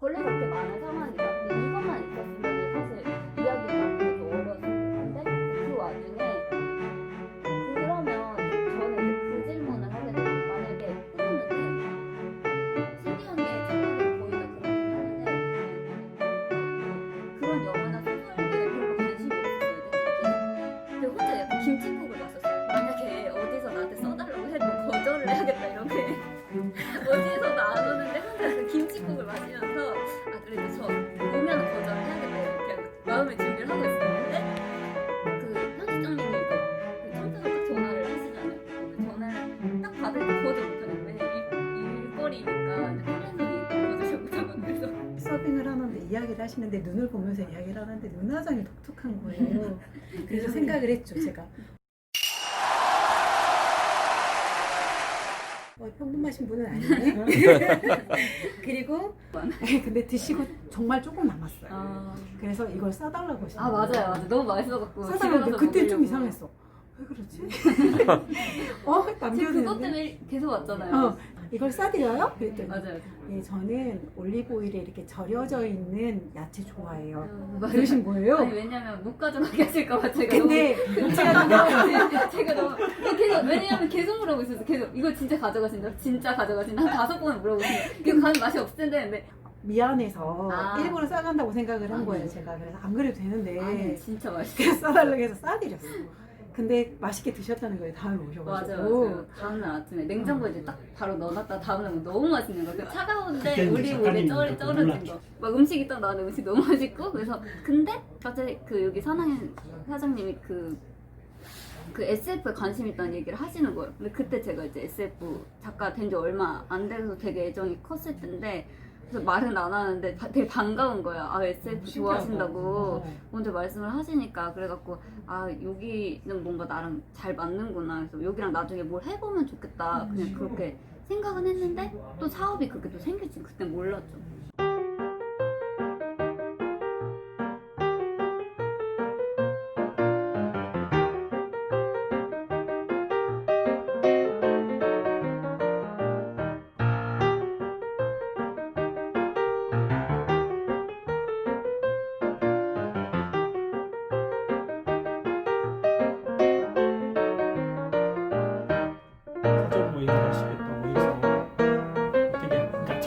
상황이다. 이야기를 하시는데 눈을 보면서 이야기를 하는데 눈화장이 독특한 거예요. 그래서 생각을 했죠, 제가. 어, 평범하신 분은 아니네. 그리고 근데 드시고 정말 조금 남았어요. 아, 그래서 이걸 싸달라고 하시는 아 맞아요, 맞아요. 너무 맛있어갖고 가서 그때 좀 먹으려고. 이상했어. 왜 그러지? 어? 지금 그것 남겨두는데. 때문에 계속 왔잖아요. 어, 이걸 싸드려요? 그랬더니 맞아요. 예, 저는 올리브 오일에 이렇게 절여져 있는 야채 좋아해요. 어, 맞아요. 그러신 거예요? 아니 왜냐면 못 가져가게 하실까봐 제가 근데 제가 너무 제가 너무 계속 왜냐면 계속 물어보고 있었어 계속 이거 진짜 가져가신다 진짜 가져가신다 한 다섯 번을 물어보시는 이거 가는 맛이 없을 텐데 근데 미안해서 아. 일부러 싸간다고 생각을 한. 거예요 제가 그래서 안 그래도 되는데 아니 진짜 맛있어 그래서 싸달라고 해서 싸드렸어 근데 맛있게 드셨다는 거예요 다음에 오셔가지고 맞아요 다음날 아침에 냉장고에 이제 딱 바로 넣어놨다 다음날 너무 맛있는 거 그 차가운데 그때는 올리브 오일에 작가님이 쩔 그것도 쩔어진 몰랐죠. 거막 음식이 딱 나왔는데 음식 너무 맛있고 그래서 근데 갑자기 그 여기 사장님 사장님이 그 그 SF에 관심 있다는 얘기를 하시는 거예요. 근데 그때 제가 이제 SF 작가 된 지 얼마 안 돼서 되게 애정이 컸을 텐데 그래서 말은 안 하는데 바- 되게 반가운 거야. 아 SF 좋아하신다고 어. 먼저 말씀을 하시니까 그래갖고 아 여기는 뭔가 나랑 잘 맞는구나. 그래서 여기랑 나중에 뭘 해보면 좋겠다. 그냥 그렇게 생각은 했는데 또 사업이 그렇게 또 생길지 그때 몰랐죠.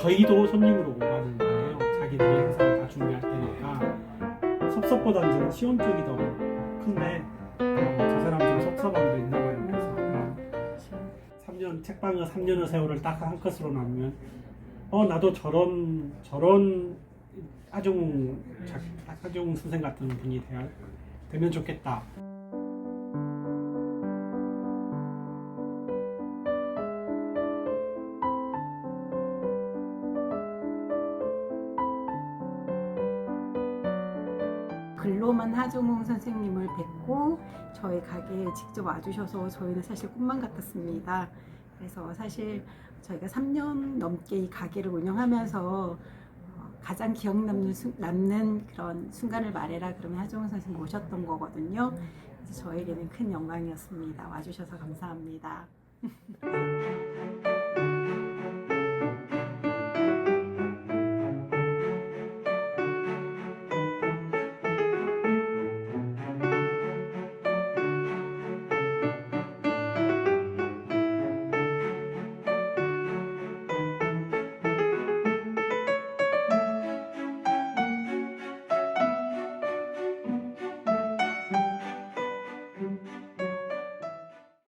저희도 손님으로 오가는 거예요. 자기들이 행사를 다 준비할 테니까 섭섭보다는 시원 쪽이 더 큰데 어, 저 사람 좀 섭섭함도 있나 봐요. 그래서 어, 3년 책방을 3년의 세월을 딱 한 컷으로 나누면 어 나도 저런 저런 하종 작 하종 선생 같은 분이 되면 좋겠다. 글로만 하정웅 선생님을 뵙고 저희 가게에 직접 와주셔서 저희는 사실 꿈만 같았습니다. 그래서 사실 저희가 3년 넘게 이 가게를 운영하면서 어, 가장 기억 남는, 순- 남는 그런 순간을 말해라 그러면 하정웅 선생님 모셨던 거거든요. 그래서 저에게는 큰 영광이었습니다. 와주셔서 감사합니다.